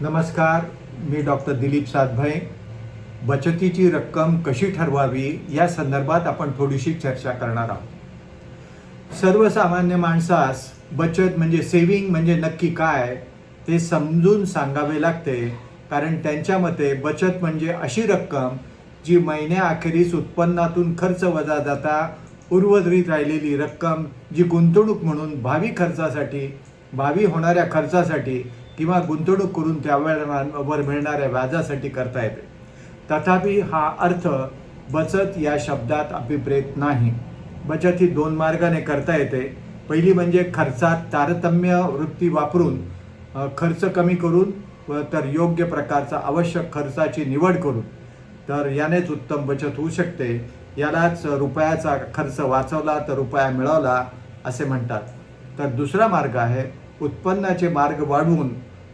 नमस्कार मी डॉक्टर दिलीप सातभाई बचतीची रक्कम कशी ठरवावी या संदर्भात आपण थोडीशी चर्चा करणार आहोत. सर्वसामान्य माणसास बचत म्हणजे सेविंग म्हणजे नक्की काय ते समजून सांगावे लागते कारण त्यांच्या मते बचत म्हणजे अशी रक्कम जी महिन्याअखेरीस उत्पन्नातून खर्च वजा जाता उर्वरित राहिलेली रक्कम जी गुंतवणूक म्हणून भावी खर्चासाठी भावी होणाऱ्या खर्चासाठी किंवा गुंतवणूक करून त्यावेळेवर मिळणाऱ्या व्याजासाठी करता येते. तथापि हा अर्थ बचत या शब्दात अभिप्रेत नाही. बचत ही दोन मार्गाने करता येते. पहिली म्हणजे खर्चात तारतम्य वृत्ती वापरून खर्च कमी करून व तर योग्य प्रकारचा आवश्यक खर्चाची निवड करून. तर यानेच उत्तम बचत होऊ शकते. यालाच रुपयाचा खर्च वाचवला तर रुपया मिळवला असे म्हणतात. तर दुसरा मार्ग आहे उत्पन्नाचे मार्ग वाढवून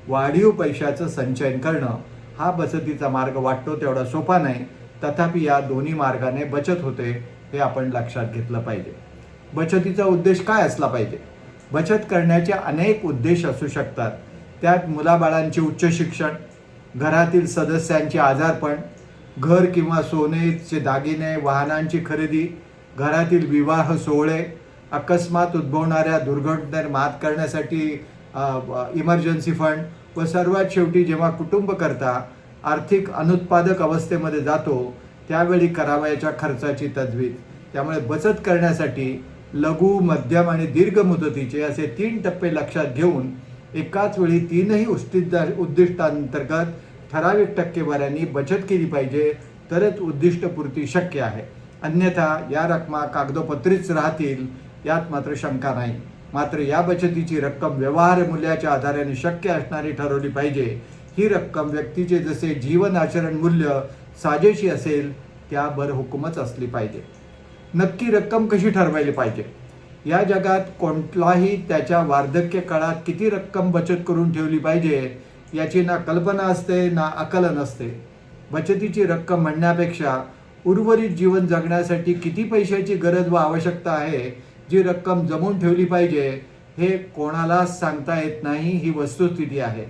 वाढीव पैशाचं संचयन करणं हा बचतीचा मार्ग वाटतो तेवढा सोपा नाही. तथापि या दोन्ही मार्गाने बचत होते हे आपण लक्षात घेतलं पाहिजे. बचतीचा उद्देश काय असला पाहिजे? बचत करण्याचे अनेक उद्देश असू शकतात. त्यात मुलाबाळांचे उच्च शिक्षण घरातील सदस्यांचे आजारपण घर किंवा सोनेचे दागिने वाहनांची खरेदी घरातील विवाह सोहळे अकस्मात उद्भवणाऱ्या दुर्घटनेवर मात करण्यासाठी इमर्जन्सी फंड व सर्वात शेवटी जेव्हा कुटुंब करता आर्थिक अनुत्पादक अवस्थेमध्ये जातो त्यावेळी करावयाच्या खर्चाची तजवीज. त्यामुळे बचत करण्यासाठी लघु मध्यम आणि दीर्घ मुदतीचे असे तीन टप्पे लक्षात घेऊन एकाच वेळी तीनही उस्तिद उद्दिष्टांतर्गत ठराविक टक्केवाऱ्यांनी बचत केली पाहिजे तरच उद्दिष्टपूर्ती शक्य आहे. अन्यथा या रकमा कागदोपत्रीच राहतील यात मात्र शंका नाही. मात्र या बचतीची रक्कम व्यवहार मूल्याच्या आधाराने शक्य असणारी ठरवली पाहिजे. ही रक्कम व्यक्तीचे जसे जीवन आचरण मूल्य साजेशी असेल त्या हुकूमच असली पाहिजे. नक्की रक्कम कशी ठरवायली पाहिजे? या जगात कोणताही त्याच्या वार्धक्य काळात किती रक्कम बचत करून ठेवली पाहिजे याची ना कल्पना असते ना आकलन असते बचतीची रक्कम म्हणण्यापेक्षा उर्वरित जीवन जगण्यासाठी किती पैशाची गरज व आवश्यकता आहे जी रक्कम जमून ठेवली पाहिजे हे कोणालाच सांगता येत नाही. ही वस्तुस्थिती आहे.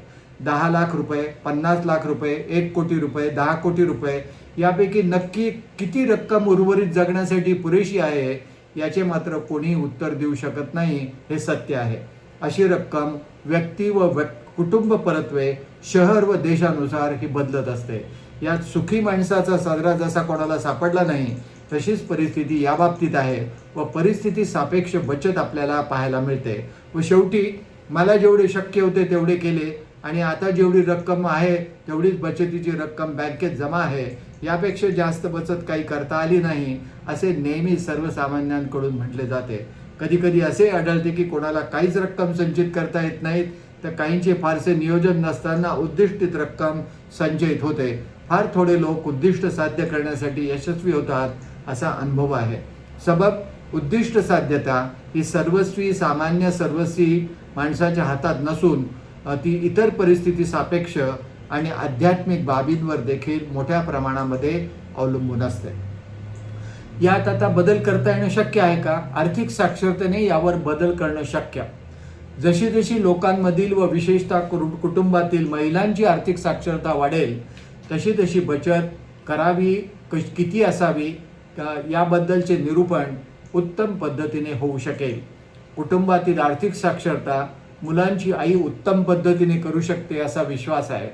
दहा लाख रुपये पन्नास लाख रुपये एक कोटी रुपये दहा कोटी रुपये यापैकी नक्की किती रक्कम उर्वरित जगण्यासाठी पुरेशी आहे याचे मात्र कोणी उत्तर देऊ शकत नाही. हे सत्य आहे. अशी रक्कम व्यक्ती व व्यक कुटुंब परत्वे शहर व देशानुसार ही बदलत असते. यात सुखी माणसाचा साजरा जसा कोणाला सापडला नाही तशीच परिस्थिती या बाबतीत आहे. व परिस्थिती सापेक्ष बचत आपल्याला पाहायला मिळते. व शेवटी मला जेवढे शक्य होते तेवढे केले आणि आता जेवढी रक्कम आहे तेवढीच बचतीची रक्कम बँकेत जमा आहे यापेक्षा जास्त बचत काही करता आली नाही असे नेहमी सर्वसामान्यांकडून म्हटले जाते. कधीकधी असे आढळते की कोणाला काहीच रक्कम संचित करता येत नाहीत तर काहींचे फारसे नियोजन नसताना उद्दिष्टित रक्कम संचयित होते. फार थोडे लोक उद्दिष्ट साध्य करण्यासाठी यशस्वी होतात असा अनुभव आहे. सबब उद्दिष्ट साध्यता ही सर्वस्वी सामान्य सर्वस्वी माणसाच्या हातात नसून ती इतर परिस्थिती सापेक्ष आणि आध्यात्मिक बाबींवर देखील मोठ्या प्रमाणामध्ये अवलंबून असते. यात आता बदल करता येणं शक्य आहे का? आर्थिक साक्षरतेने यावर बदल करणं शक्य. जशी जशी लोकांमधील व विशेषतः कुटुंबातील महिलांची आर्थिक साक्षरता वाढेल तशी तशी बचत करावी किती असावी याबद्दलचे निरूपण उत्तम पद्धतीने होऊ शकेल. कुटुंबातील आर्थिक साक्षरता मुलांची आई उत्तम पद्धतीने करू शकते असा विश्वास आहे.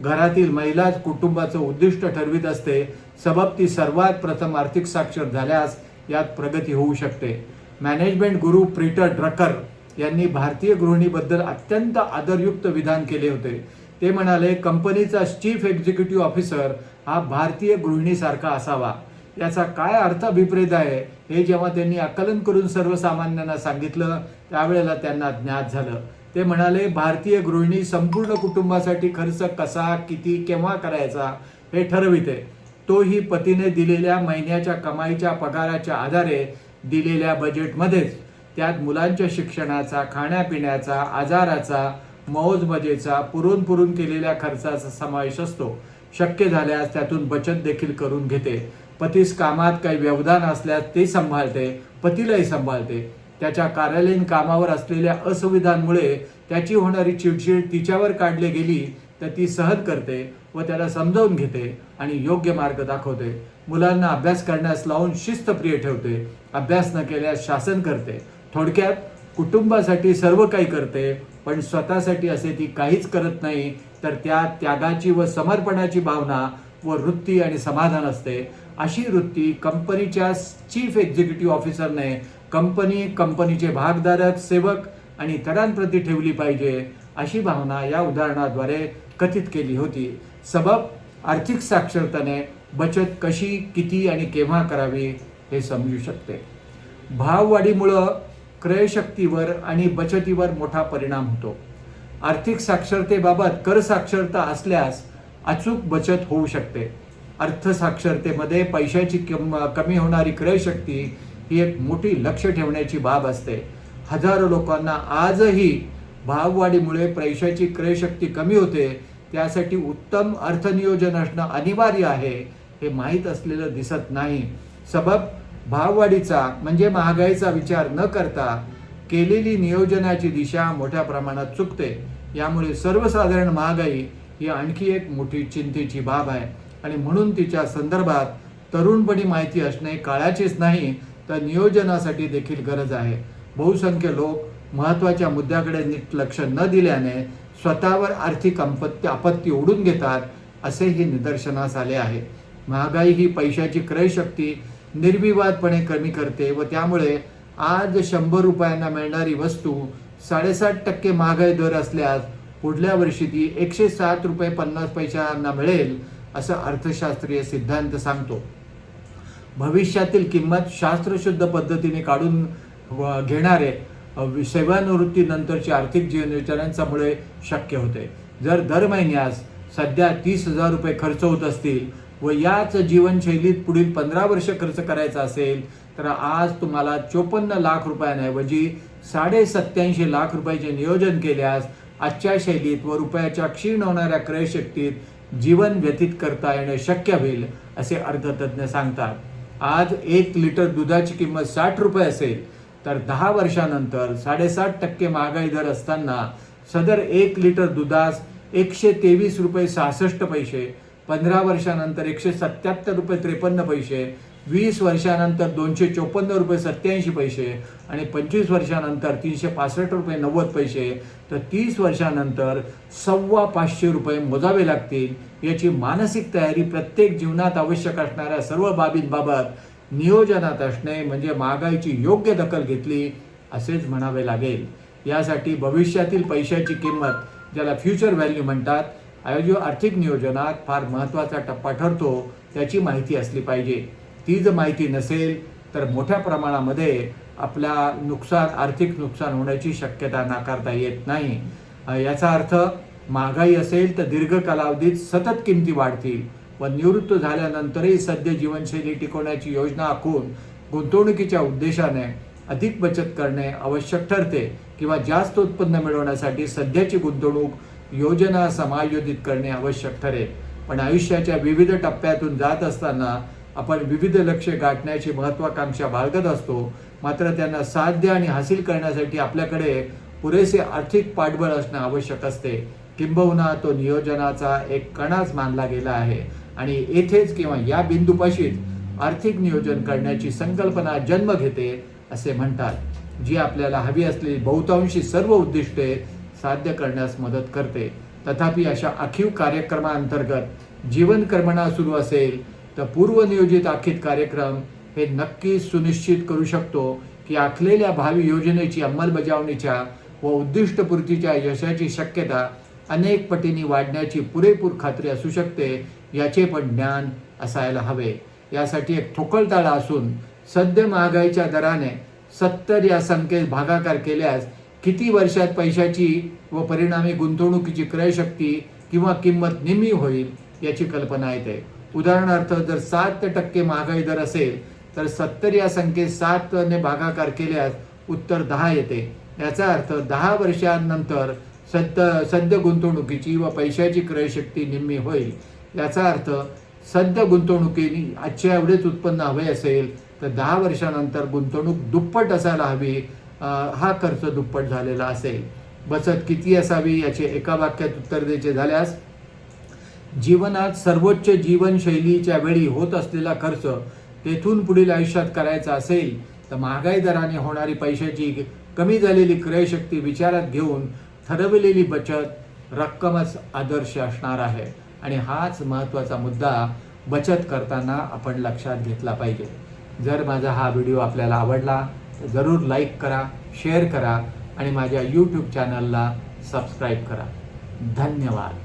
घरातील महिलाच कुटुंबाचं उद्दिष्ट ठरवित असते. सबब ती सर्वात प्रथम आर्थिक साक्षर झाल्यास यात प्रगती होऊ शकते. मॅनेजमेंट गुरु प्रीटर ड्रकर यांनी भारतीय गृहिणीबद्दल अत्यंत आदरयुक्त विधान केले होते. ते म्हणाले कंपनीचा चीफ एक्झिक्युटिव्ह ऑफिसर हा भारतीय गृहिणीसारखा असावा. याचा काय अर्थ अभिप्रेत आहे हे जेव्हा त्यांनी आकलन करून सर्वसामान्यांना सांगितलं त्यावेळेला त्यांना ज्ञात झालं. ते म्हणाले भारतीय गृहिणी संपूर्ण कुटुंबासाठी खर्च कसा किती केव्हा करायचा हे ठरविते. तोही पतीने दिलेल्या महिन्याच्या कमाईच्या पगाराच्या आधारे दिलेल्या बजेटमध्येच त्यात मुलांच्या शिक्षणाचा खाण्यापिण्याचा आजाराचा मौज मजेचा पुरून पुरून केलेल्या खर्चाचा समावेश असतो. शक्य झाल्यास त्यातून बचत देखील करून घेते. पतीस कामात काही व्यवधान असल्यास ते सांभाळते पतीलाही सांभाळते. त्याच्या कार्यालयीन कामावर असलेल्या असुविधांमुळे त्याची होणारी चिडचिड तिच्यावर काढली गेली तर ती सहन करते व त्याला समजावून घेते आणि योग्य मार्ग दाखवते. मुलांना अभ्यास करण्यास लावून शिस्तप्रिय ठेवते. अभ्यास न केल्यास शासन करते. थोडक्यात कुटुंबासाठी सर्व काही करते पण स्वतःसाठी असे ती काहीच करत नाही तर त्या त्यागाची व समर्पणाची भावना व वृत्ती आणि समाधान असते. अशी वृत्ती कंपनीच्या चीफ एक्झिक्युटिव्ह ऑफिसरने कंपनी कंपनीचे भागधारक सेवक आणि इतरांप्रती ठेवली पाहिजे अशी भावना या उदाहरणाद्वारे कथित केली होती. सबब आर्थिक साक्षरतेने बचत कशी किती आणि केव्हा करावी हे समजू शकते. भाववाढीमुळं क्रयशक्तीवर आणि बचतीवर मोठा परिणाम होतो. आर्थिक साक्षरतेबाबत कर साक्षरता असल्यास अचूक बचत होऊ शकते. अर्थसाक्षरतेमध्ये पैशाची किम कमी होणारी क्रयशक्ती ही एक मोठी लक्ष ठेवण्याची बाब असते. हजारो लोकांना आजही भाववाढीमुळे पैशाची क्रयशक्ती कमी होते. त्यासाठी उत्तम अर्थनियोजन असणं अनिवार्य आहे हे माहीत असलेलं दिसत नाही. सबब भाववाढीचा म्हणजे महागाईचा विचार न करता केलेली नियोजनाची दिशा मोठ्या प्रमाणात चुकते. यामुळे सर्वसाधारण महागाई ही आणखी एक मोठी चिंतेची बाब आहे. आणि म्हणून तिच्या संदर्भात तरुणपणी माहिती असणे काळाचीच नाही तर नियोजनासाठी देखील गरज आहे. बहुसंख्य लोक महत्त्वाच्या मुद्द्याकडे नीट लक्ष न दिल्याने स्वतःवर आर्थिक आपत्ती आपत्ती ओढून घेतात असेही निदर्शनास आले आहे. महागाई ही पैशाची क्रयशक्ती निर्विवादपणे कमी करते व त्यामुळे आज शंभर रुपयांना मिळणारी वस्तू साडेसात टक्के महागाई दर असल्यास पुढल्या वर्षी ती एकशे सात रुपये पन्नास पैशांना मिळेल असं अर्थशास्त्रीय सिद्धांत सांगतो. भविष्यातील किंमत शास्त्रशुद्ध पद्धतीने काढून व- घेणारे सेवानिवृत्तीनंतरची आर्थिक जीवनयोजनांच्यामुळे शक्य होते. जर दर महिन्यास सध्या तीस हजार रुपये खर्च होत असतील व याच जीवनशैलीत पुढील पंधरा वर्ष खर्च करायचा असेल तर आज तुम्हाला चोपन्न लाख रुपयांऐवजी साडे सत्याऐंशी लाख रुपयाचे नियोजन केल्यास आजच्या शैलीत व रुपयाच्या क्षीण होणाऱ्या क्रयशक्तीत जीवन व्यतीत करता येणे शक्य होईल असे अर्थतज्ञ सांगतात. आज एक लिटर दुधाची किंमत साठ रुपये असेल तर दहा वर्षानंतर साडेसात टक्के महागाई दर असताना सदर एक लिटर दुधास एकशे तेवीस रुपये सहासष्ट पैसे पंधरा वर्षानंतर एकशे सत्याहत्तर रुपये त्रेपन्न पैसे वीस वर्षानंतर दोनशे चोपन्न रुपये सत्याऐंशी पैसे आणि पंचवीस वर्षानंतर तीनशे पासष्ट रुपये नव्वद पैसे तर तीस वर्षानंतर सव्वा पाचशे रुपये मोजावे लागतील याची मानसिक तयारी प्रत्येक जीवनात आवश्यक असणाऱ्या सर्व बाबींबाबत नियोजनात असणे म्हणजे महागाईची योग्य दखल घेतली असेच म्हणावे लागेल. यासाठी भविष्यातील पैशाची किंमत ज्याला फ्युचर व्हॅल्यू म्हणतात आयोजित आर्थिक नियोजनात फार महत्त्वाचा टप्पा ठरतो त्याची माहिती असली पाहिजे. ती जर माहिती नसेल तर मोठ्या प्रमाणामध्ये आपल्या नुकसान आर्थिक नुकसान होण्याची शक्यता नाकारता येत नाही. याचा अर्थ महागाई असेल तर दीर्घ कालावधीत सतत किमती वाढतील व निवृत्त झाल्यानंतरही सद्य जीवनशैली टिकवण्याची योजना आखून गुंतवणुकीच्या उद्देशाने अधिक बचत करणे आवश्यक ठरते किंवा जास्त उत्पन्न मिळवण्यासाठी सध्याची गुंतवणूक योजना समायोजित करणे आवश्यक ठरेल. पण आयुष्याच्या विविध टप्प्यातून जात असताना आपण विविध लक्ष्य गाठण्याची महत्वाकांक्षा बाळगत असतो. मात्र त्यांना साध्य आणि हासिल करण्यासाठी आपल्याकडे पुरेसे आर्थिक पाठबळ असणं आवश्यक असते. किंबहुना तो नियोजनाचा एक कणाच मानला गेला आहे. आणि येथेच किंवा या बिंदूपाशीच आर्थिक नियोजन करण्याची संकल्पना जन्म घेते असे म्हणतात. जी आपल्याला हवी असलेली बहुतांशी सर्व उद्दिष्टे साध्य करण्यास मदत करते. तथापि अशा आखीव कार्यक्रमाअंतर्गत जीवन कर्मणा सुरू असेल तर पूर्वनियोजित आखित कार्यक्रम हे नक्कीच सुनिश्चित करू शकतो की आखलेल्या भावी योजनेची अंमलबजावणीच्या व उद्दिष्टपूर्तीच्या यशाची शक्यता अनेक पटींनी वाढण्याची पुरेपूर खात्री असू शकते याचे पण ज्ञान असायला हवे. यासाठी एक ठोकळताळा असून सद्य महागाईच्या दराने सत्तर या संख्येत भागाकार केल्यास किती वर्षात पैशाची व परिणामी गुंतवणुकीची क्रयशक्ती किंवा किंमत निम्मी होईल याची कल्पना येते. उदाहरणार्थ जर सात टक्के महागाई दर असेल तर सत्तर या संख्येत सातने भागाकार केल्यास उत्तर दहा येते. याचा अर्थ दहा वर्षांनंतर सद्य सद्य गुंतवणुकीची व पैशाची क्रयशक्ती निम्मी होईल. याचा अर्थ सद्य गुंतवणुकीने आजच्या एवढेच उत्पन्न हवे असेल तर दहा वर्षानंतर गुंतवणूक दुप्पट असायला हवी. हा खर्च दुप्पट झालेला असेल. बचत किती असावी याचे एका वाक्यात उत्तर द्यायचे झाल्यास जीवनात सर्वोच्च जीवनशैलीच्या वेळी होत असलेला खर्च तेथून पुढील आयुष्यात करायचा असेल तर महागाई दराने होणारी पैशाची कमी झालेली क्रयशक्ती विचारात घेऊन ठरवलेली बचत रक्कमच आदर्श असणार आहे. आणि हाच महत्त्वाचा मुद्दा बचत करताना आपण लक्षात घेतला पाहिजे. जर माझा हा व्हिडिओ आपल्याला आवडला तर जरूर लाईक करा शेअर करा आणि माझ्या यूट्यूब चॅनलला सबस्क्राईब करा. धन्यवाद.